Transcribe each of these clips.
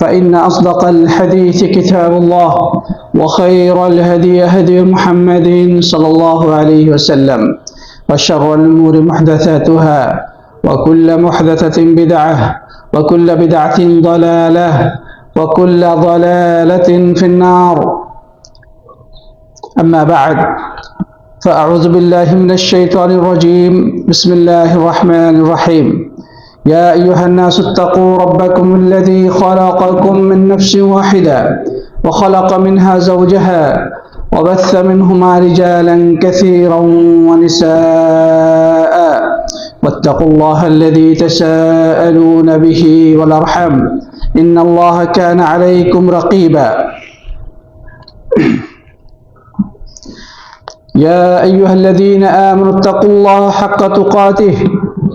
فإن أصدق الحديث كتاب الله وخير الهدي هدي محمد صلى الله عليه وسلم وشر الأمور محدثاتها وكل محدثة بدعة وكل بدعة ضلالة وكل ضلالة في النار. أما بعد فأعوذ بالله من الشيطان الرجيم. بسم الله الرحمن الرحيم. يا أيها الناس اتقوا ربكم الذي خلقكم من نفس واحدة وخلق منها زوجها وبث منهما رجالا كثيرا ونساء. واتقوا الله الذي تساءلون به والأرحم. إن الله كان عليكم رقيبا. يا أيها الذين آمنوا اتقوا الله حق تقاته.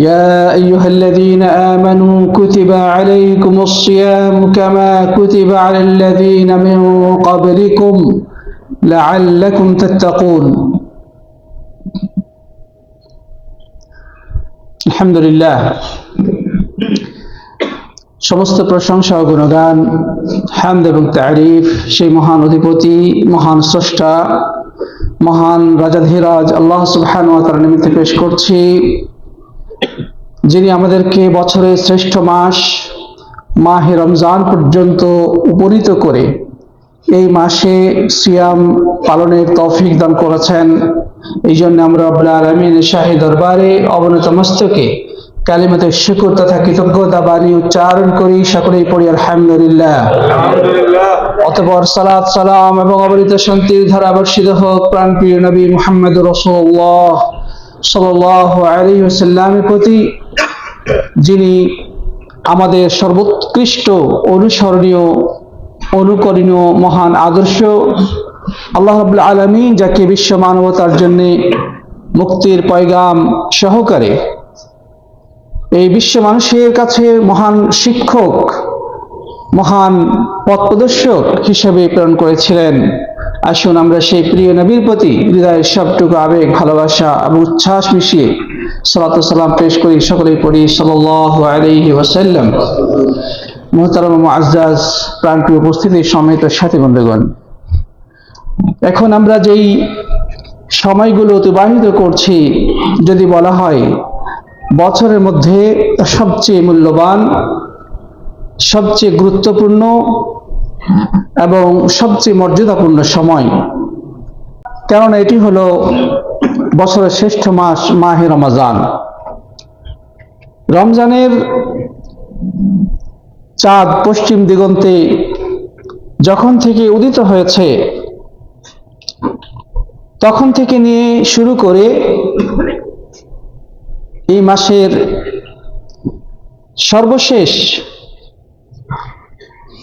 يا أيها الذين آمنوا كتب عليكم الصيام كما كتب على الذين من قبلكم لعلكم تتقون الحمد لله সমস্ত প্রশংসা ও গুণগান হামদ এবং তারিফ সেই মহান অধিপতি মহান স্রষ্টা মহান রাজাধিরাজ আল্লাহ সুবহান ওয়া তাআলা নিমিত্তে পেশ করছি যিনি আমাদেরকে বছরের শ্রেষ্ঠ মাস মাহে রমজান পর্যন্ত উপনীত করে এই মাসে সিয়াম পালনের তৌফিক দান করেছেন। এই জন্য আমরা আব্লা আলমিন শাহী দরবারে অবনত মস্তকে কালিমাতে শুকুর তথা কৃতজ্ঞতা বাণী উচ্চারণ করি। সকলেই পড়ি আলহামদুলিল্লাহ। অতপর সালাত সালাম এবং অবরিত শান্তির ধারা বর্ষিত হোক। প্রাণপ্রিয় নবী মোহাম্মদ রসুল্লাহ সাল্লামের প্রতি যিনি আমাদের সর্বোৎকৃষ্ট, অনুসরণীয়, অনুকরণীয়, মহান, আদর্শ, আল্লাহ আলমী যাকে বিশ্ব মানবতার জন্যে মুক্তির পয়গাম সহকারে এই বিশ্ব মানুষের কাছে মহান শিক্ষক, মহান পথ প্রদর্শক হিসেবে প্রেরণ করেছিলেন। আসুন আমরা সেই প্রিয় নবীর প্রতি হৃদয়ের সবটুকু আবেগ, ভালোবাসা এবং উচ্ছ্বাস মিশিয়ে সালাত সালাম পেশ করি, সকলেই পড়ি সাল্লাহ আলাইহি ওয়াসাল্লাম। মোহতারাম আজাজ প্রাণপ্রিয় উপস্থিতি সমেত সাথী বন্ধুগণ, এখন আমরা যেই সময়গুলো অতিবাহিত করছি, যদি বলা হয়, বছরের মধ্যে সবচেয়ে মূল্যবান, সবচেয়ে গুরুত্বপূর্ণ এবং সবচেয়ে মর্যাদাপূর্ণ সময়। কেননা এটি হলো বছরের শ্রেষ্ঠ মাস, মাহে রমাজান। রমজানের চাঁদ পশ্চিম দিগন্তে যখন থেকে উদিত হয়েছে, তখন থেকে নিয়ে শুরু করে এই মাসের সর্বশেষ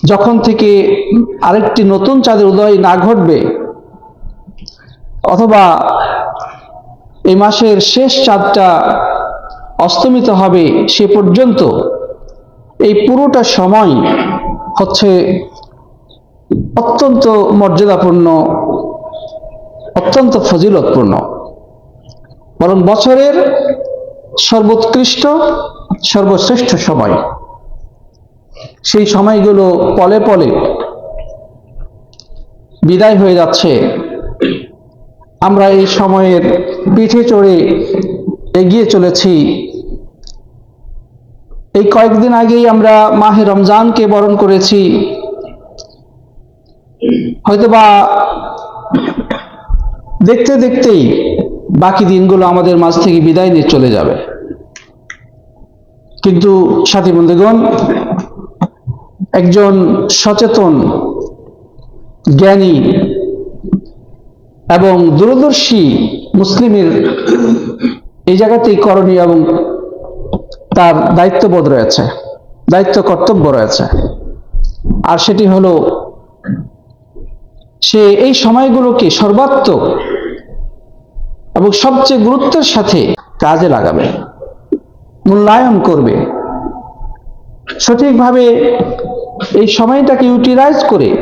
যখন থেকে আরেকটি নতুন চাঁদের উদয় না ঘটবে, অথবা এই মাসের শেষ চাঁদটা অস্তমিত হবে সে পর্যন্ত, এই পুরোটা সময় হচ্ছে অত্যন্ত মর্যাদাপূর্ণ, অত্যন্ত ফজিলতপূর্ণ। বরং বছরের সর্বোৎকৃষ্ট, সর্বশ্রেষ্ঠ সময়। সেই সময়গুলো পলে পলে বিদায় হয়ে যাচ্ছে। আমরা এই সময়ের পিঠে চড়ে এগিয়ে চলেছি। এই কয়েকদিন আগেই আমরা মাহে রমজানকে বরণ করেছি। হয়তোবা দেখতে দেখতেই বাকি দিনগুলো আমাদের মাঝ থেকে বিদায় নিয়ে চলে যাবে। কিন্তু সাথী বন্ধুগণ একজন সচেতন, জ্ঞানী এবং দূরদর্শী মুসলিমের এই জায়গাতেই করণীয় এবং তার দায়িত্ববোধ রয়েছে, দায়িত্ব কর্তব্য রয়েছে। আর সেটি হলো, সে এই সময়গুলোকে সর্বাত্মক এবং সবচেয়ে গুরুত্বের সাথে কাজে লাগাবে, মূল্যায়ন করবে। সঠিকভাবে এই সময়টাকে ইউটিলাইজ করে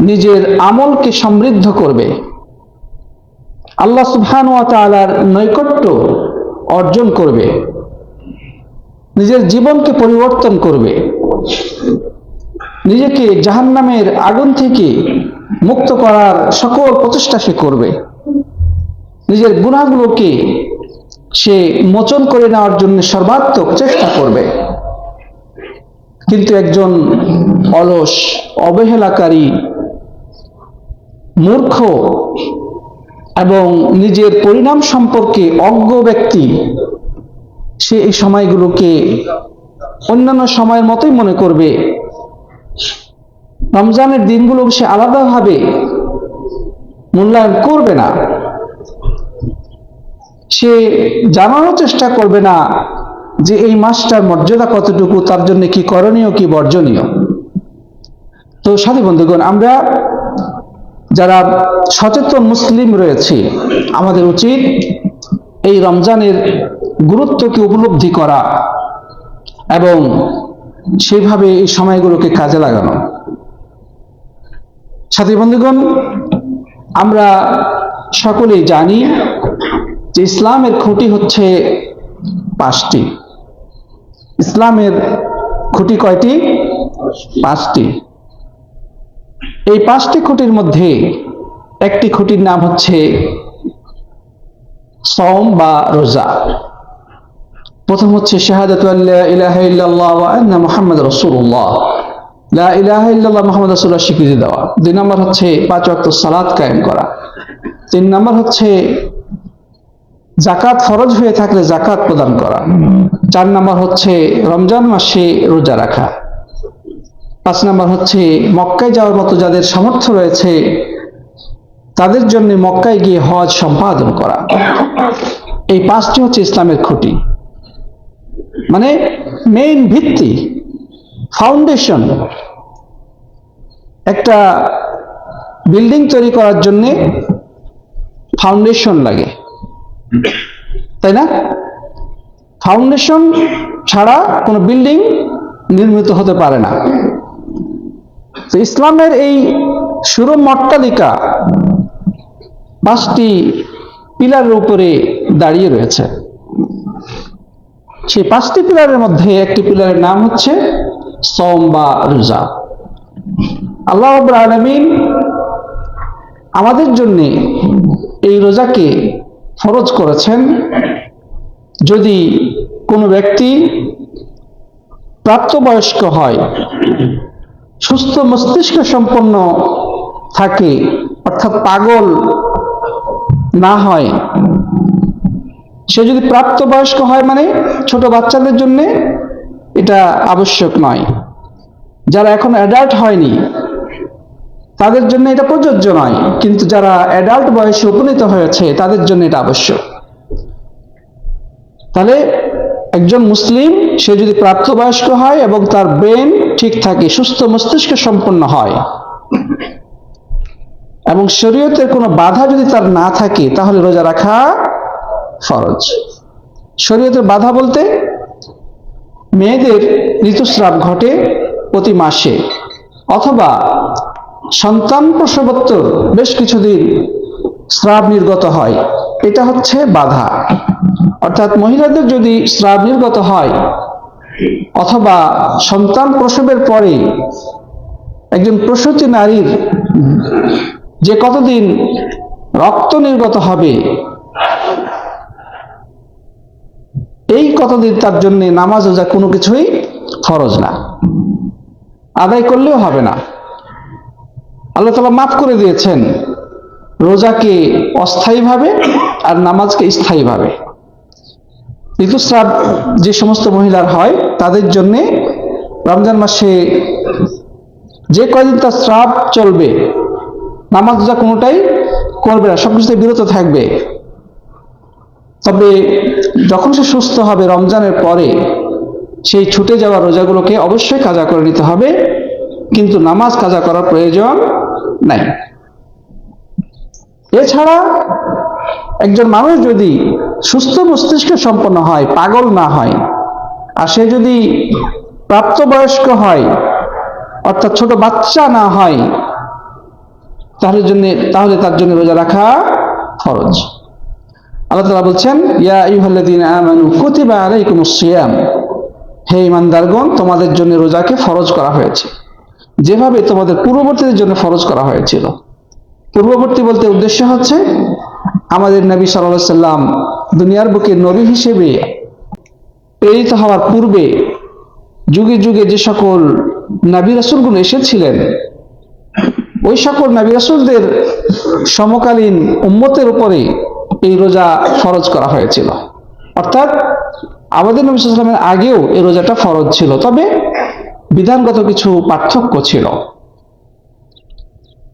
নিজের আমলকে সমৃদ্ধ করবে। আল্লাহ সুবহান ওয়া তাআলার নৈকট্য অর্জন করবে। নিজের জীবনকে পরিবর্তন করবে। নিজেকে জাহান্নামের আগুন থেকে মুক্ত করার সকল প্রচেষ্টা সে করবে। নিজের গুণাগুলোকে সে মোচন করে নেওয়ার জন্য সর্বাত্মক চেষ্টা করবে। কিন্তু একজন অলস, অবহেলাকারী, মূর্খ এবং নিজের পরিণাম সম্পর্কে অজ্ঞ ব্যক্তি, সে এই সময়গুলোকে অন্যান্য সময়ের মতোই মনে করবে। রমজানের দিনগুলো সে আলাদাভাবে মূল্যায়ন করবে না। সে জানানোর চেষ্টা করবে না যে এই মাসটার মর্যাদা কতটুকু, তার জন্য কি করণীয়, কি বর্জনীয়? তো সাথী বন্ধুগণ, আমরা যারা সচেতন মুসলিম রয়েছে, আমাদের উচিত এই রমজানের গুরুত্বকে উপলব্ধি করা এবং সেইভাবে এই সময়গুলোকে কাজে লাগানো। সাথী বন্ধুগণ, আমরা সকলেই জানি যে ইসলামের খুঁটি হচ্ছে পাঁচটি। ইসলামের খুঁটি কয়টি? পাঁচটি। এই পাঁচটি খুঁটির মধ্যে একটি খুঁটির নাম হচ্ছে সম বা রোজা। প্রথম হচ্ছে শাহাদাতু ইলাহা ইল্লাল্লাহ মুহাম্মদ রাসূলুল্লাহ। স্বীকৃতি দেওয়া। দুই নম্বর হচ্ছে পাঁচ ওয়াক্ত সালাত কায়েম করা। তিন নম্বর হচ্ছে জাকাত ফরজ হয়ে থাকলে জাকাত প্রদান করা। চার নাম্বার হচ্ছে রমজান মাসে রোজা রাখা। পাঁচ নাম্বার হচ্ছে মক্কায় যাওয়ার মতো যাদের সামর্থ্য রয়েছে, তাদের জন্য মক্কায় গিয়ে হজ সম্পাদন করা। এই পাঁচটি হচ্ছে ইসলামের খুঁটি। মানে মেইন ভিত্তি ফাউন্ডেশন একটা বিল্ডিং তৈরি করার জন্যে ফাউন্ডেশন লাগে। তাই না? ফাউন্ডেশন ছাড়া কোনো বিল্ডিং নির্মিত হতে পারে না। তো ইসলামের এই সুরম মট্টালিকা পাঁচটি পিলারের উপরে দাঁড়িয়ে রয়েছে। সেই পাঁচটি পিলারের মধ্যে একটি পিলারের নাম হচ্ছে সম বা রোজা। আল্লাহ আলামিন আমাদের জন্য এই রোজাকে ফরজ করেছেন যদি কোনো ব্যক্তি প্রাপ্তবয়স্ক হয়, সুস্থ মস্তিষ্ক সম্পন্ন থাকে, অর্থাৎ পাগল না হয়, সে যদি প্রাপ্তবয়স্ক হয় মানে ছোট বাচ্চাদের জন্য এটা আবশ্যক নয়। যারা এখন অ্যাডাল্ট হয়নি তাদের জন্য এটা প্রযোজ্য নয়। কিন্তু যারা অ্যাডাল্ট বয়সে উপনীত হয়েছে, তাদের জন্য এটা আবশ্যক। তাহলে একজন মুসলিম, সে যদি প্রাপ্তবয়স্ক হয় এবং তার ব্রেন ঠিক থাকে, সুস্থ মস্তিষ্ক সম্পন্ন হয়, এবং শরীয়তের কোনো বাধা যদি তার না থাকে, তাহলে রোজা রাখা ফরজ। শরীয়তের বাধা বলতে মেয়েদের ঋতুস্রাব ঘটে প্রতি মাসে, অথবা সন্তান প্রসবোত্তর বেশ কিছুদিন স্রাব নির্গত হয়। এটা হচ্ছে বাধা। অর্থাৎ মহিলাদের যদি স্রাব নির্গত হয় অথবা সন্তান প্রসবের পরে একজন প্রসূতি নারীর যে কতদিন রক্ত নির্গত হবে, এই কতদিন তার জন্য নামাজ ওজা কোনো কিছুই ফরজ না। আদায় করলেও হবে না। আল্লাহ তালা মাফ করে দিয়েছেন। রোজাকে অস্থায়ীভাবে আর নামাজকে স্থায়ীভাবে। ঋতুস্রাব যে সমস্ত মহিলার হয়, তাদের জন্যে রমজান মাসে যে কয়দিন তার স্রাব চলবে, নামাজ রোজা কোনোটাই করবে না, সবকিছুতে বিরত থাকবে। তবে যখন সে সুস্থ হবে রমজানের পরে, সেই ছুটে যাওয়া রোজাগুলোকে অবশ্যই কাজা করে নিতে হবে। কিন্তু নামাজ কাজা করার প্রয়োজন নাই। এছাড়া একজন মানুষ যদি সুস্থ মস্তিষ্ক সম্পন্ন হয়, পাগল না হয়, আর সে যদি প্রাপ্তবয়স্ক হয়, অর্থাৎ ছোট বাচ্চা না হয় তাহলে জন্য, তাহলে তার জন্য রোজা রাখা ফরজ। আল্লাহ তাআলা বলছেন, ইয়া আইয়ুহাল্লাযীনা আমানু কুতিবা আলাইকুমুস সিয়াম। হে ইমানদারগণ তোমাদের জন্য রোজাকে ফরজ করা হয়েছে। যেভাবে তোমাদের পূর্ববর্তীদের জন্য ফরজ করা হয়েছিল। পূর্ববর্তী বলতে উদ্দেশ্য হচ্ছে, আমাদের নবী সাল্লাল্লাহু সাল্লাম দুনিয়ার বুকে নবী হিসেবে প্রেরিত হওয়ার পূর্বে যুগে যুগে যে সকল নবী রাসূলগুলো এসেছিলেন, ওই সকল নবী রাসূলদের সমকালীন উম্মতের উপরে এই রোজা ফরজ করা হয়েছিল। অর্থাৎ আমাদের নবী সাল্লামের আগেও এই রোজাটা ফরজ ছিল। তবে বিধানগত কিছু পার্থক্য ছিল।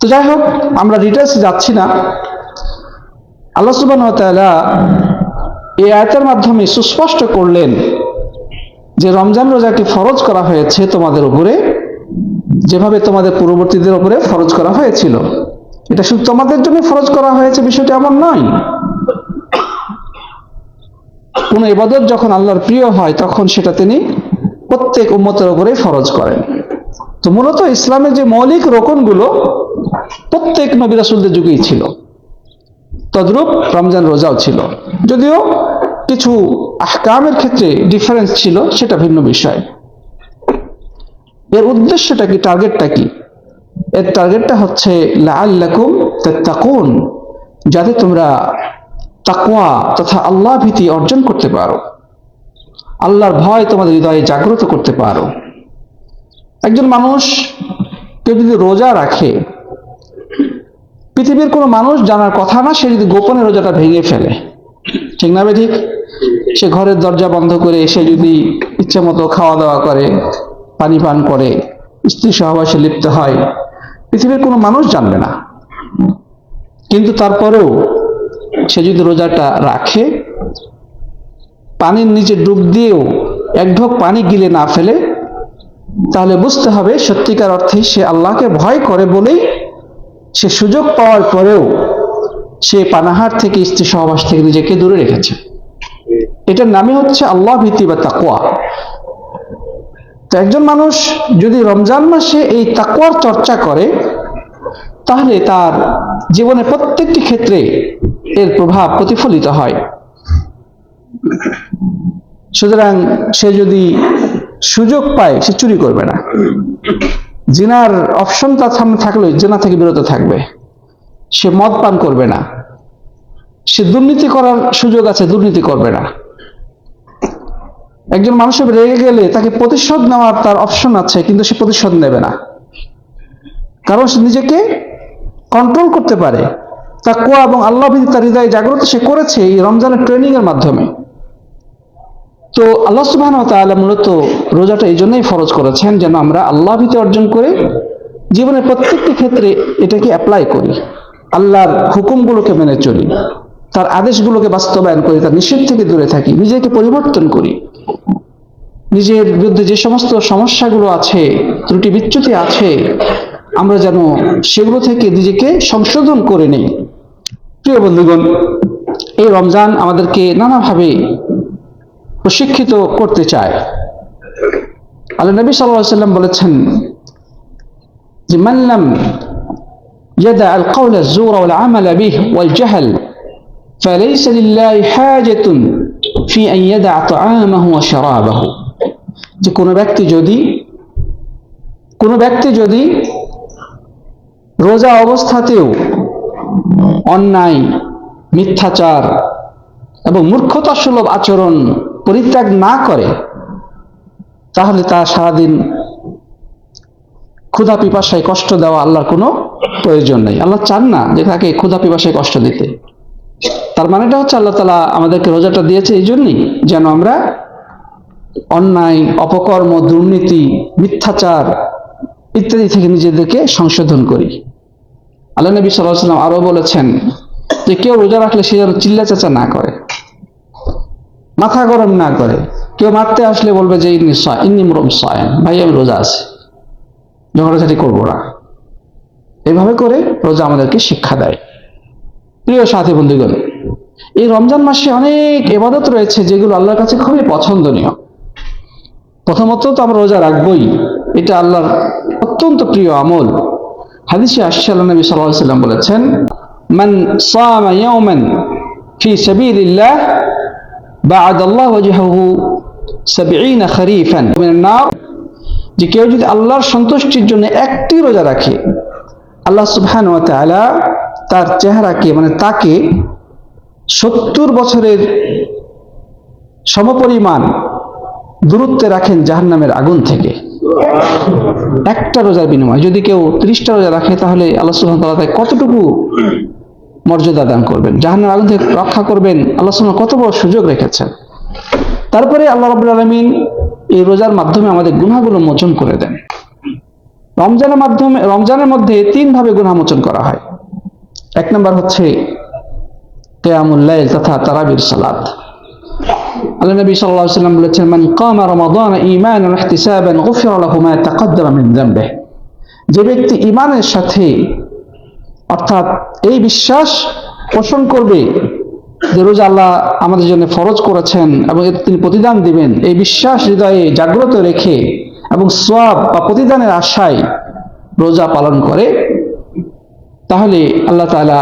তো যাই হোক, আমরা ডিটেলস যাচ্ছি না। আল্লাহ সুবাহ এই আয়তের মাধ্যমে সুস্পষ্ট করলেন যে রমজান রোজাকে ফরজ করা হয়েছে তোমাদের উপরে, যেভাবে তোমাদের পূর্ববর্তীদের উপরে ফরজ করা হয়েছিল। এটা শুধু তোমাদের জন্য ফরজ করা হয়েছে, বিষয়টা এমন নয়। কোন ইবাদত যখন আল্লাহর প্রিয় হয়, তখন সেটা তিনি প্রত্যেক উম্মতের উপরে ফরজ করেন তো মূলত ইসলামের যে মৌলিক রোকনগুলো প্রত্যেক নবী রাসূলদের যুগেই ছিল। তদ্রূপ রমজান রোজাও ছিল। যদিও কিছু আহকামের ক্ষেত্রে ডিফারেন্স ছিল, সেটা ভিন্ন বিষয়। এর উদ্দেশ্যটা কি টার্গেটটা কি? এর টার্গেটটা হচ্ছে, লাআল্লাকুম তাত্তাকুন, যাতে তোমরা তাকওয়া তথা আল্লাহ ভীতি অর্জন করতে পারো। আল্লাহর ভয় তোমাদের হৃদয়ে জাগ্রত করতে পারো। একজন মানুষ কেউ যদি রোজা রাখে, পৃথিবীর কোনো মানুষ জানার কথা না, সে যদি গোপনে রোজাটা ভেঙে ফেলে। ঠিক না ঠিক? সে ঘরের দরজা বন্ধ করে সে যদি ইচ্ছে মতো খাওয়া দাওয়া করে, পানি পান করে, স্ত্রী সহবাসে লিপ্ত হয়, পৃথিবীর কোনো মানুষ জানবে না। কিন্তু তারপরেও সে যদি রোজাটা রাখে পানির নিচে ডুব দিয়েও এক ঢোক পানি গিলে না ফেলে, তাহলে বুঝতে হবে সত্যিকার অর্থে সে আল্লাহকে ভয় করে বলেই সে সুযোগ পাওয়ার পরেও সে পানাহার থেকে স্ত্রী সহবাস থেকে নিজেকে দূরে রেখেছে। এটার নামই হচ্ছে আল্লাহ ভীতি বা তাকুয়া তো একজন মানুষ যদি রমজান মাসে এই তাকুয়ার চর্চা করে, তাহলে তার জীবনে প্রত্যেকটি ক্ষেত্রে এর প্রভাব প্রতিফলিত হয়। সুতরাং সে যদি সুযোগ পায়, সে চুরি করবে না। জিনার অপশন তার সামনে থাকলে জেনা থেকে বিরত থাকবে। সে মদ পান করবে না। সে দুর্নীতি করার সুযোগ আছে, দুর্নীতি করবে না। একজন মানুষের রেগে গেলে তাকে প্রতিশোধ নেওয়ার তার অপশন আছে, কিন্তু সে প্রতিশোধ নেবে না। কারণ সে নিজেকে কন্ট্রোল করতে পারে। তা কোয়া এবং আল্লাহ ভীতি তার হৃদয়ে জাগ্রত সে করেছে এই রমজানের ট্রেনিং এর মাধ্যমে। তো আল্লাহ সুবাহ মূলত রোজাটা এই জন্যই ফরজ করেছেন যেন আমরা আল্লাহ ভীতি অর্জন করে জীবনের প্রত্যেকটি ক্ষেত্রে এটাকে অ্যাপ্লাই করি। আল্লাহর হুকুমগুলোকে মেনে চলি। তার আদেশগুলোকে বাস্তবায়ন করি, তার নিষেধ থেকে দূরে থাকি, নিজেকে পরিবর্তন করি। নিজের বিরুদ্ধে যে সমস্ত সমস্যাগুলো আছে, ত্রুটি বিচ্যুতি আছে, আমরা যেন সেগুলো থেকে নিজেকে সংশোধন করে নেই। প্রিয় বন্ধুগণ এই রমজান আমাদেরকে নানাভাবে প্রশিক্ষিত করতে চায় আল্লাহ নবী সাল্লাল্লাহু সাল্লাম বলেছেন যে মাল্লাম يدع القول الزور والعمل به والجهل فليس لله حاجة في أن يدع طعامه وشرابه যে কোনো ব্যক্তি যদি কোনো ব্যক্তি যদি রোজা অবস্থাতেও অন্যায়, মিথ্যাচার এবং মূর্খতা সুলভ আচরণ পরিত্যাগ না করে, তাহলে তার সারাদিন ক্ষুধা পিপাসায় কষ্ট দেওয়া আল্লাহর কোনো প্রয়োজন নেই। আল্লাহ চান না যে তাকে ক্ষুধা পিপাসায় কষ্ট দিতে। তার মানেটা হচ্ছে আল্লাহ তালা আমাদেরকে রোজাটা দিয়েছে এই জন্যই যেন আমরা অন্যায়, অপকর্ম, দুর্নীতি, মিথ্যাচার ইত্যাদি থেকে নিজেদেরকে সংশোধন করি। আল্লাহ নবী সাল্লাম আরও বলেছেন যে কেউ রোজা রাখলে সে যেন চিল্লা চেঁচা না করে, মাথা গরম না করে। কেউ মারতে আসলে বলবে যে ইন্নি সা- ইন্নি মুরম সায়ন ভাই আমি রোজা আছি ঝগড়াঝাটি করব না। এভাবে করে রোজা আমাদেরকে শিক্ষা দেয়। প্রিয় সাথী বন্ধুগণ, এই রমজান মাসে অনেক এবাদত রয়েছে যেগুলো আল্লাহর কাছে খুবই পছন্দনীয়। প্রথমত তো আমরা রোজা রাখবই, এটা আল্লাহর অত্যন্ত প্রিয় আমল। হাদিসে আসছে, আল্লাহ নবী আলাইহি সাল্লাম বলেছেন, মান সামা ইয়াওমান ফি সাবিলিল্লাহ বা'াদ আল্লাহ ওয়াজহাহু 70 খরিফান। মিনান নার যে কেউ যদি আল্লাহর সন্তুষ্টির জন্য একটি রোজা রাখে, আল্লাহ সুবহানাহু ওয়া তাআলা তার চেহারাকে মানে তাকে সত্তর বছরের সমপরিমাণ দূরত্বে রাখেন জাহান্নামের আগুন থেকে। একটা রোজার বিনিময় যদি কেউ ত্রিশটা রোজা রাখে, তাহলে আল্লাহ সুবহানাহু ওয়া তাআলা তাকে কতটুকু মর্যাদা দান করবেন? জাহান্নামের আগুন থেকে রক্ষা করবেন আল্লাহ সুবহানাহু কত বড় সুযোগ রেখেছেন। তারপরে আল্লাহ রাব্বুল আলামিন এই রোজার মাধ্যমে আমাদের গুনাহগুলো মোচন করে দেন। রমজানের মাধ্যমে, রমজানের মধ্যে তিন ভাবে গুনাহ মোচন করা হয়। এক নম্বর হচ্ছে কেয়ামুল লাইল তথা তারাবির সালাত। আল্লাহ নবী আলাইহি সাল্লাম বলেছেন, মান কামা রমাদান ওয়া ইহতিসাবান গুফিরা লাহু মা তাকাদ্দামা মিন যামবিহি যে ব্যক্তি ঈমানের সাথে, অর্থাৎ এই বিশ্বাস পোষণ করবে যে রোজা আল্লাহ আমাদের জন্য ফরজ করেছেন এবং এর তিনি প্রতিদান দিবেন, এই বিশ্বাস হৃদয়ে জাগ্রত রেখে এবং সোয়াব বা প্রতিদানের আশায় রোজা পালন করে, তাহলে আল্লাহ তাআলা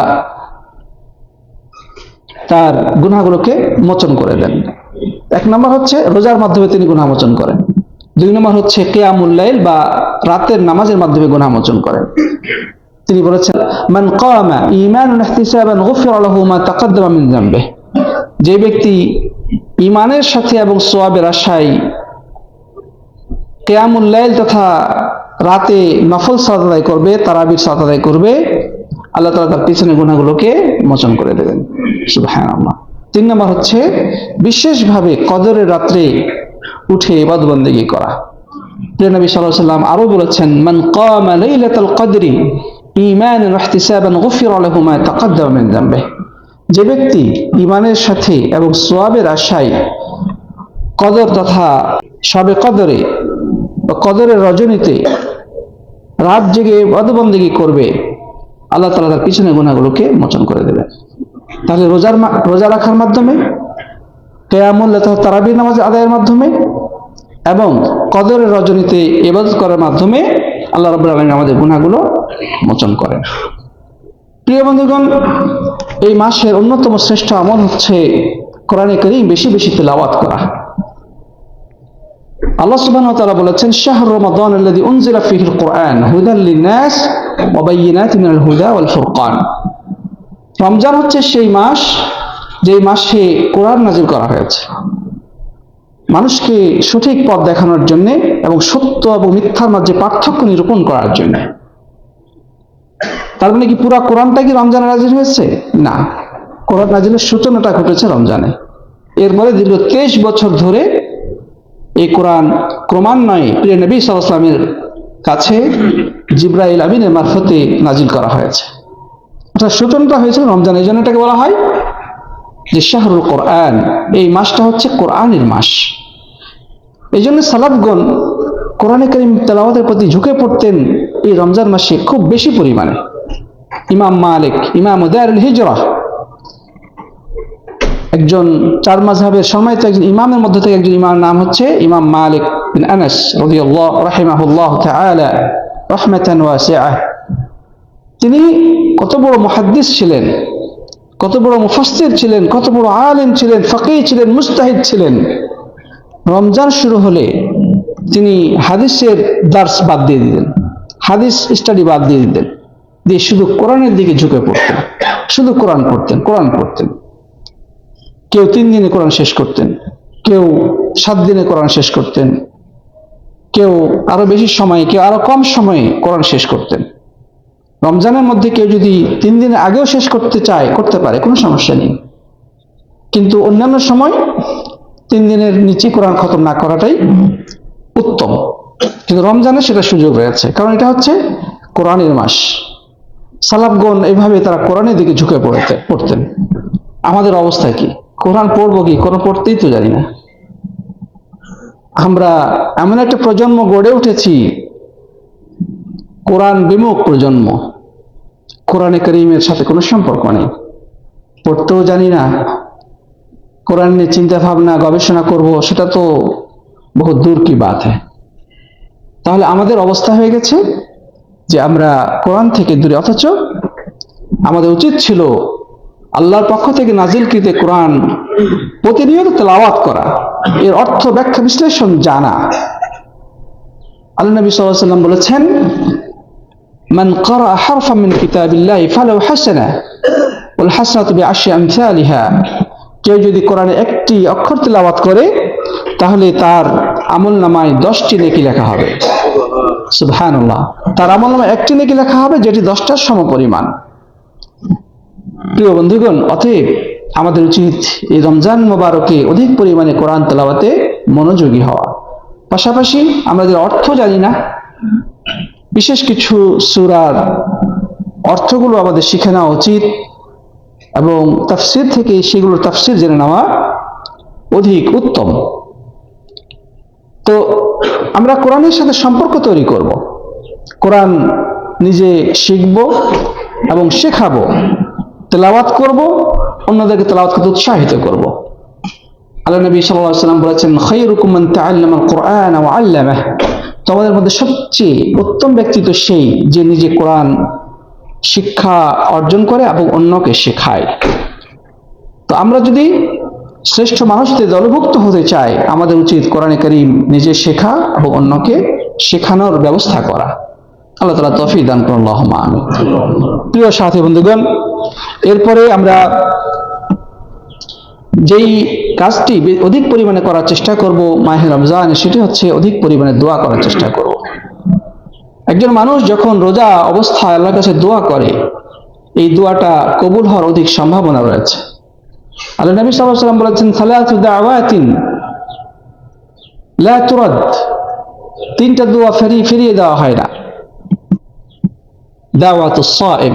তার গুনাহগুলোকে মোচন করে দেন। এক নম্বর হচ্ছে রোজার মাধ্যমে তিনি গুনাহ মোচন করেন। দুই নম্বর হচ্ছে কেয়ামুল্লাইল বা রাতের নামাজের মাধ্যমে গুনাহ মোচন করেন। তিনি বলেছেন, মান কামা ঈমানান ইহতিসাবান গুফিরা লাহু মা তাকাদ্দামা মিন যামবিহি। যে ব্যক্তি ঈমানের সাথে এবং সোয়াবের আশায় কেয়ামুল লাইল তথা রাতে নফল আদায় করবে, তারাবির আদায় করবে, আল্লাহ তাআলা তার পিছনে গুনাহগুলোকে মোচন করে দেবেন। সুবহানাল্লাহ। তিন নম্বর হচ্ছে বিশেষভাবে কদরের রাত্রে উঠে ইবাদত বন্দেগী করা। প্রিয় নবী সাল্লাম আরও বলেছেন, মান কামা কদরি ওয়া ইহতিসাবান যে ব্যক্তি ইমানের সাথে এবং সোয়াবের আশায় কদর তথা সবে কদরে কদরের রজনীতে রাত জেগে বদবন্দিগি করবে, আল্লাহ তালা তার পিছনে গুণাগুলোকে মোচন করে দেবেন। তাহলে রোজার রোজা রাখার মাধ্যমে কেয়ামুল তারাবির নামাজ আদায়ের মাধ্যমে এবং কদরের রজনীতে ইবাদত করার মাধ্যমে আল্লাহ রাব্বুল আলামিন আমাদের গুনাহগুলো মোচন করেন। প্রিয় বন্ধুগণ, এই মাসের অন্যতম শ্রেষ্ঠ আমল হচ্ছে কোরআনে করিম বেশি বেশি তেলাওয়াত করা। আল্লাহ সুবহানাহু তাআলা বলেছেন, শাহর রমাদান ফীহিল কুরআন হুদাল লিন-নাস ওয়া বায়িনাতিন মিনাল হুদা ওয়াল ফুরকান। রমজান হচ্ছে সেই মাস যে মাসে কোরআন নাজিল করা হয়েছে, মানুষকে সঠিক পথ দেখানোর জন্য এবং সত্য এবং মিথ্যার মাঝে পার্থক্য নিরূপণ করার জন্য। তার মানে কি পুরা কোরআনটা কি রমজানে নাজিল হয়েছে? না। কোরআন নাজিলের সূচনাটা ঘটেছে রমজানে। এর মধ্যে দীর্ঘ তেইশ বছর ধরে এই কোরআন ক্রমান্বয়ে প্রিয় নবী সাল্লামের কাছে জিব্রাইল আমিনের মারফতে নাজিল করা হয়েছে। অর্থাৎ সূচনাটা হয়েছে রমজান, এই জন্য এটাকে বলা হয় যে শাহরুল কোরআন, এই মাসটা হচ্ছে কোরআনের মাস। এই জন্য সালাফগণ কোরআনে করিম তেলাওয়াতের প্রতি ঝুঁকে পড়তেন এই রমজান মাসে খুব বেশি পরিমাণে। ইমাম মালিক, ইমাম উদায়রুল হিজরা, একজন চার মাযহাবের সম্মানিত একজন ইমামের মধ্যে থেকে একজন ইমামের নাম হচ্ছে ইমাম মালিক বিন আনাস রাদিয়াল্লাহু রাহিমাহুল্লাহ তাআলা, রাহমাতান ওয়াসিআহ। তিনি কত বড় মুহাদ্দিস ছিলেন? কত বড় মুফাসসির ছিলেন, কত বড় আলেম ছিলেন, ফকিহ ছিলেন মুস্তাহিদ ছিলেন। রমজান শুরু হলে তিনি হাদিসের দার্স বাদ দিয়ে দিতেন, হাদিস স্টাডি বাদ দিয়ে দিতেন, দিয়ে শুধু কোরআনের দিকে ঝুঁকে পড়তেন, শুধু কোরআন পড়তেন কোরআন পড়তেন। কেউ তিন দিনে কোরআন শেষ করতেন, কেউ সাত দিনে কোরআন শেষ করতেন, কেউ আরও বেশি সময়ে, কেউ আরও কম সময়ে কোরআন শেষ করতেন। রমজানের মধ্যে কেউ যদি তিন দিনের আগেও শেষ করতে চায়, করতে পারে, কোনো সমস্যা নেই। কিন্তু অন্যান্য সময় তিন দিনের নিচে কোরআন খতম না করাটাই উত্তম। কিন্তু রমজানে সেটা সুযোগ রয়েছে। কারণ এটা হচ্ছে কোরআনের মাস। সালাফগণ এইভাবে তারা কোরআনের দিকে ঝুঁকে পড়তে, পড়তেন। আমাদের অবস্থা কি? কোরআন পড়ব কি? কোরআন পড়তেই তো জানি না। আমরা এমন একটা প্রজন্ম গড়ে উঠেছি কোরআন বিমুখ প্রজন্ম। কোরআনে করিমের সাথে কোনো সম্পর্ক নেই। পড়তেও জানি না। কোরআন নিয়ে চিন্তা ভাবনা, গবেষণা করব, সেটা তো বহু দূর কি বাত তাহলে আমাদের অবস্থা হয়ে গেছে যে আমরা কোরআন থেকে দূরে, অথচ আমাদের উচিত ছিল আল্লাহর পক্ষ থেকে নাজিলকৃত কোরআন প্রতিনিয়ত তেলাওয়াত করা। এর অর্থ ব্যাখ্যা বিশ্লেষণ জানা। আল্লাহ নবী সাল্লাম বলেছেন من قرأ حرفا من كتاب الله فله حسنة والحسنة بعشر أمثالها কেউ যদি কোরআনে একটি অক্ষর তেলাওয়াত করে তাহলে তার আমল নামায় দশটি নেকি লেখা হবে সুবহানাল্লাহ তার আমল নামায় একটি নেকি লেখা হবে যেটি দশটার সমপরিমাণ প্রিয় বন্ধুগণ অতএব আমাদের উচিত এই রমজান মোবারকে অধিক পরিমাণে কোরআন তেলাওয়াতে মনোযোগী হওয়া পাশাপাশি আমাদের অর্থ জানি না বিশেষ কিছু সুরার অর্থগুলো আমাদের শিখে নেওয়া উচিত এবং তাফসির থেকে সেগুলোর তাফসির জেনে নেওয়া অধিক উত্তম। তো আমরা কোরআনের সাথে সম্পর্ক তৈরি করব। কোরআন নিজে শিখব এবং শেখাবো। তেলাওয়াত করব, অন্যদেরকে তেলাওয়াত করতে উৎসাহিত করব। আল্লাহ নবী আলাইহি সাল্লাম বলেছেন, খায়রুকুম মান তাআল্লামা আল কুরআন ওয়া তোমাদের মধ্যে সবচেয়ে উত্তম ব্যক্তি তো সেই যে নিজে কোরআন শিক্ষা অর্জন করে এবং অন্যকে শেখায়। তো আমরা যদি শ্রেষ্ঠ মানুষদের দলভুক্ত হতে চাই, আমাদের উচিত কোরআনে করিম নিজে শেখা এবং অন্যকে শেখানোর ব্যবস্থা করা। আল্লাহ তালা তফি দান করুন আমি প্রিয় সাথী বন্ধুগণ, এরপরে আমরা যেই কাজটি অধিক পরিমাণে করার চেষ্টা করব মাহে রমজান, সেটি হচ্ছে অধিক পরিমাণে দোয়া করার চেষ্টা করব। একজন মানুষ যখন রোজা অবস্থায় আল্লাহর কাছে দোয়া করে, এই দোয়াটা কবুল হওয়ার অধিক সম্ভাবনা রয়েছে। আল্লাহ নবী সাল্লাম বলেছেন সালাহাতিন তিনটা দোয়া ফেরি ফিরিয়ে দেওয়া হয় না। দাওয়াত সাইম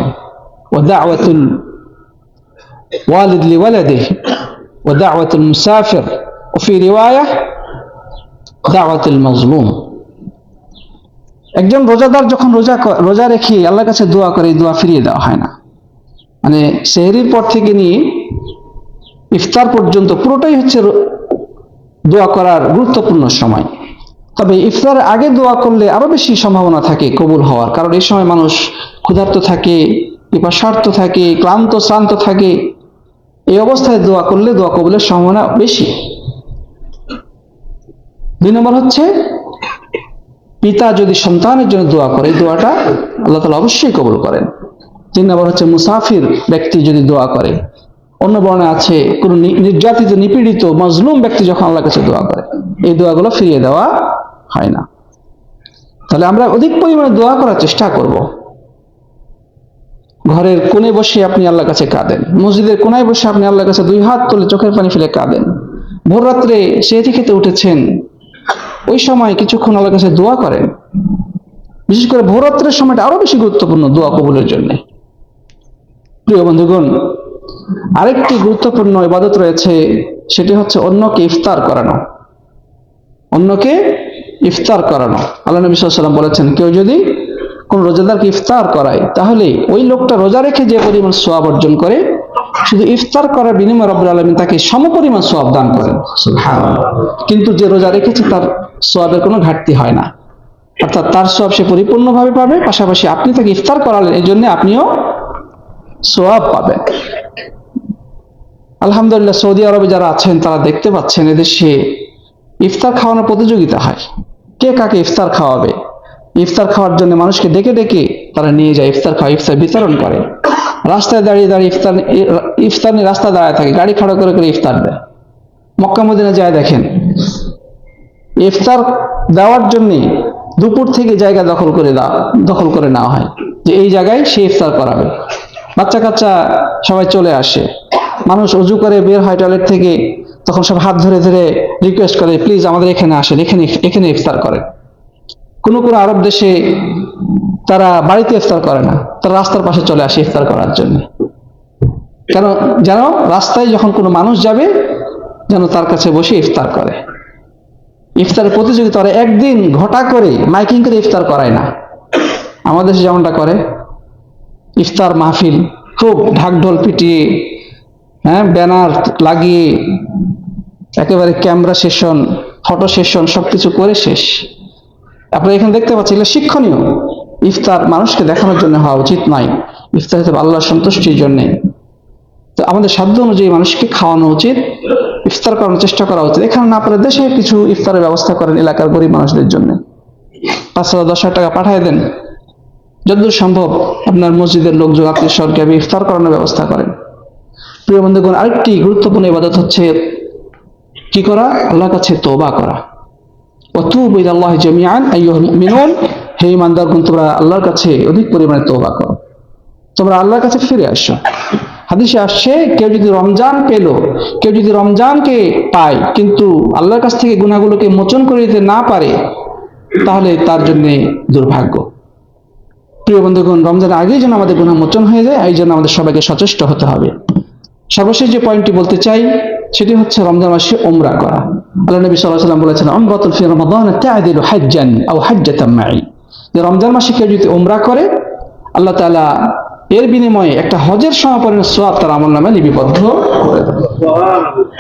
ও দাওয়াতুল ওয়ালিদলি ওয়ালাদিহ ودعوة المسافر وفي رواية دعوة المظلوم একজন রোজাদার যখন রোজা ক- রোজা রেখে আল্লাহর কাছে দোয়া করে এই দোয়া ফিরিয়ে দেওয়া হয় না মানে সেহরির পর থেকে নিয়ে ইফতার পর্যন্ত পুরোটাই হচ্ছে রো- দোয়া করার গুরুত্বপূর্ণ সময় তবে ইফতারের আগে দোয়া করলে আরো বেশি সম্ভাবনা থাকে কবুল হওয়ার কারণ এই সময় মানুষ ক্ষুধার্ত থাকে পিপাসার্থ থাকে ক্লান্ত শ্রান্ত থাকে এই অবস্থায় দোয়া করলে দোয়া কবুলের সম্ভাবনা বেশি। দুই নম্বর হচ্ছে, পিতা যদি সন্তানের জন্য দোয়া করে দোয়াটা আল্লাহ তালা অবশ্যই কবুল করেন। তিন নম্বর হচ্ছে, মুসাফির ব্যক্তি যদি দোয়া করে, অন্য বর্ণে আছে, কোন নির্যাতিত, নিপীড়িত, মজলুম ব্যক্তি যখন আল্লাহর কাছে দোয়া করে, এই দোয়াগুলো ফিরিয়ে দেওয়া হয় না। তাহলে আমরা অধিক পরিমাণে দোয়া করার চেষ্টা করব। ঘরের কোণে বসে আপনি আল্লাহর কাছে কাঁদেন। মসজিদের কোনায় বসে আপনি আল্লাহর কাছে দুই হাত তুলে চোখের পানি ফেলে কাঁদেন। ভোর রাত্রে সেহেতি খেতে উঠেছেন। ওই সময় কিছুক্ষণ আল্লাহর কাছে দোয়া করেন। বিশেষ করে ভোর রাত্রের সময়টা আরও বেশি গুরুত্বপূর্ণ দোয়া কবুলের জন্য। প্রিয় বন্ধুগণ, আরেকটি গুরুত্বপূর্ণ ইবাদত রয়েছে, সেটি হচ্ছে অন্যকে ইফতার করানো। অন্যকে ইফতার করানো। আল্লাহ নবী সাল্লাম বলেছেন, কেউ যদি কোন রোজাদারকে ইফতার করায়, তাহলে ওই লোকটা রোজা রেখে যে পরিমাণ সোয়াব অর্জন করে, শুধু ইফতার করার বিনিময়ে রব্বুল আলমিন তাকে সমপরিমাণ সোয়াব দান করেন। সুবহানাল্লাহ। কিন্তু যে রোজা রেখেছে তার সোয়াবের কোনো ঘাটতি হয় না। অর্থাৎ তার সোয়াব সে পরিপূর্ণভাবে পাবে, পাশাপাশি আপনি তাকে ইফতার করালেন, এই জন্য আপনিও সোয়াব পাবেন। আলহামদুলিল্লাহ, সৌদি আরবে যারা আছেন, তারা দেখতে পাচ্ছেন এদেশে ইফতার খাওয়ানোর প্রতিযোগিতা হয়। কে কাকে ইফতার খাওয়াবে? ইফতার খাওয়ার জন্য মানুষকে ডেকে ডেকে তারা নিয়ে যায় ইফতার খাওয়া, ইফতার বিতরণ করে। রাস্তায় দাঁড়িয়ে দাঁড়িয়ে ইফতার ইফতার নিয়ে রাস্তায় দাঁড়ায় থাকে, গাড়ি খাড়া করে করে ইফতার দেয়। মক্কা মদিনা যায় দেখেন। ইফতার দেওয়ার জন্য দুপুর থেকে জায়গা দখল করে দেওয়া দখল করে নেওয়া হয় যে এই জায়গায় সে ইফতার করাবে। বাচ্চা কাচ্চা সবাই চলে আসে। মানুষ অজু করে বের হয় টয়লেট থেকে, তখন সব হাত ধরে ধরে রিকোয়েস্ট করে প্লিজ আমাদের এখানে আসেন, এখানে এখানে ইফতার করেন। কোনো কোনো আরব দেশে তারা বাড়িতে ইফতার করে না, তারা রাস্তার পাশে চলে আসে ইফতার করার জন্য। কেন? যেন রাস্তায় যখন কোনো মানুষ যাবে, যেন তার কাছে বসে ইফতার করে। ইফতারের প্রতিযোগিতা একদিন ঘটা করে, মাইকিং করে ইফতার করায় না। আমাদের দেশে যেমনটা করে, ইফতার মাহফিল খুব ঢাকঢোল পিটিয়ে হ্যাঁ ব্যানার লাগিয়ে, একেবারে ক্যামেরা সেশন, ফটো সেশন, সবকিছু করে শেষ। আপনারা এখানে দেখতে পাচ্ছেন, এগুলো শিক্ষণীয়। ইফতার মানুষকে দেখানোর জন্য হওয়া উচিত নয়। ইফতার হতে আল্লাহর সন্তুষ্টির জন্যে। তো আমাদের সাধ্য অনুযায়ী মানুষকে খাওয়ানো উচিত, ইফতার করানোর চেষ্টা করা উচিত। এখানে না পারে দেশে কিছু ইফতারের ব্যবস্থা করেন এলাকার গরিব মানুষদের জন্য। পাঁচ হাজার, দশ হাজার টাকা পাঠিয়ে দেন। যতদূর সম্ভব আপনার মসজিদের লোকজন আত্মীয় স্বরকে ইফতার করানোর ব্যবস্থা করেন। প্রিয় বন্ধুগণ, আরেকটি গুরুত্বপূর্ণ ইবাদত হচ্ছে কি করা? আল্লাহর কাছে তোবা করা। অতুব আল্লাহ জামিয়ান মুমিনুন। হে ইমানদারগণ তোমরা আল্লাহর কাছে অধিক পরিমাণে তোবা করো। তোমরা আল্লাহর কাছে ফিরে আসো। হাদিসে আসছে, কেউ যদি রমজান পেল, কেউ যদি রমজানকে পায়, কিন্তু আল্লাহর কাছ থেকে গুণাগুলোকে মোচন করে দিতে না পারে, তাহলে তার জন্য দুর্ভাগ্য। প্রিয় বন্ধুগণ, রমজানের আগেই যেন আমাদের গুণা মোচন হয়ে যায়, এই জন্য আমাদের সবাইকে সচেষ্ট হতে হবে। সর্বশেষ যে পয়েন্টটি বলতে চাই সেটি হচ্ছে রমজান মাসে ওমরা করা। আল্লাহ নবী সাল্লাহ বলেছেন অমরাতুল ফি রমাদান তাআদিলু হাজ্জান আও হাজ্জাতাম মাই যে রমজান মাসে কেউ যদি ওমরা করে, আল্লাহ তাআলা এর বিনিময়ে একটা হজের সমাপনের সোয়াব তার আমল নামে লিপিবদ্ধ করে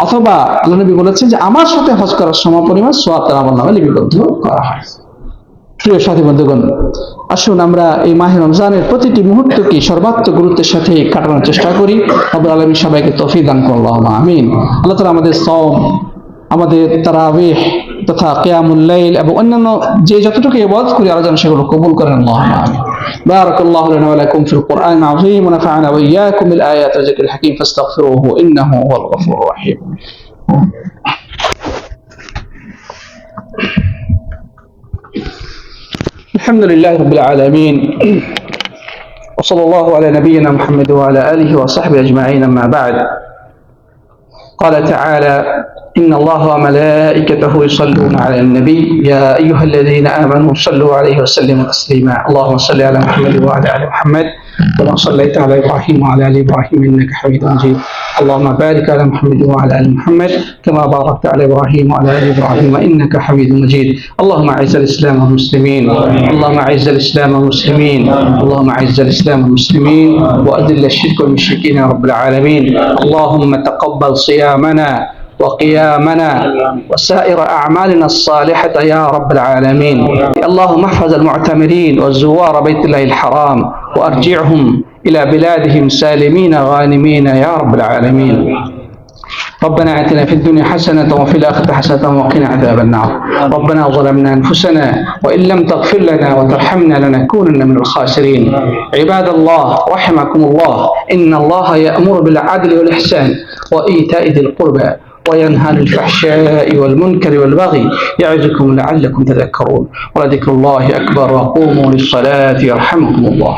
অথবা আল্লাহ নবী বলেছেন যে, আমার সাথে হজ করার সমপরিমাণ সোয়াব তার আমল নামে লিপিবদ্ধ করা হয়। প্রিয় সাথী বন্ধুগণ আসুন আমরা এই মাহে রমজানের প্রতিটি মুহূর্তকে সর্বাত্মক গুরুত্বের সাথে কাটানোর চেষ্টা করি আব্দুল আলমী সবাইকে তফি দান করলাম আমিন আল্লাহ তালা আমাদের সম আমাদের তারাবিহ তথা কেয়ামুল্লাইল এবং অন্যান্য যে যতটুকু ইবাদত করি আল্লাহ যেন সেগুলো কবুল করেন আল্লাহ আমিন بارك الله لنا ولكم في القرآن العظيم ونفعنا وإياكم بالآيات والذكر الحكيم فاستغفروه إنه هو الغفور الرحيم الحمد لله رب العالمين. وصلى الله على نبينا محمد وعلى آله وصحبه أجمعين أما بعد. قال تعالى إن الله وملائكته يصلون على النبي. يا أيها الذين آمنوا صلوا عليه وسلموا تسليما. اللهم صل على محمد وعلى آل محمد. كما صليت على إبراهيم وعلى آل إبراهيم إنك حميد مجيد. اللهم بارك على محمد وعلى آل محمد كما باركت على إبراهيم وعلى آل إبراهيم إنك حميد مجيد. اللهم أعز الإسلام والمسلمين. اللهم أعز الإسلام والمسلمين. اللهم أعز الإسلام والمسلمين. وأذل الشرك والمشركين يا رب العالمين. اللهم تقبل صيامنا. وقيامنا وسائر أعمالنا الصالحة يا رب العالمين. اللهم احفظ المعتمرين والزوار بيت الله الحرام وأرجعهم إلى بلادهم سالمين غانمين يا رب العالمين. ربنا آتنا في الدنيا حسنة وفي الآخرة حسنة وقنا عذاب النار. ربنا ظلمنا أنفسنا وإن لم تغفر لنا وترحمنا لنكونن من الخاسرين. عباد الله رحمكم الله. إن الله يأمر بالعدل والإحسان وإيتاء ذي القربى. وينهى عن الفحشاء والمنكر والبغي يعظكم لعلكم تذكرون ولذكر الله أكبر وقوموا للصلاة يرحمكم الله